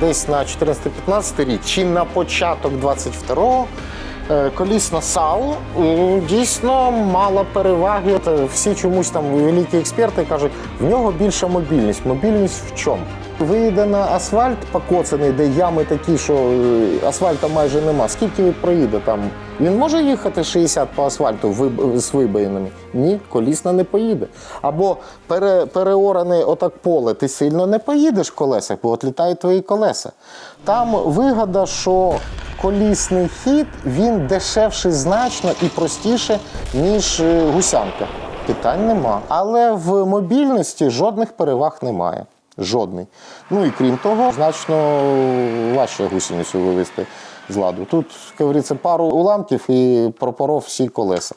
десь на 14-15 рік чи на початок 22-го е, колісна САУ е, дійсно мала переваги. Е, Всі чомусь там великі експерти кажуть, в нього більша мобільність. Мобільність в чому? Виїде на асфальт покоцаний, де ями такі, що е, асфальту майже нема. Скільки він проїде там? Він може їхати 60 по асфальту з вибоїнами? Ні, колісна не поїде. Або пере, переоране отак поле, ти сильно не поїдеш в колесах, бо от літають твої колеса. Там вигода, що колісний хід він дешевший значно і простіше, ніж е, гусянка. Питань нема. Але в мобільності жодних переваг немає. Жодний. Ну і крім того, значно важче гусеницю вивести з ладу. Тут, як говориться, пару уламків і пропоров всі колеса.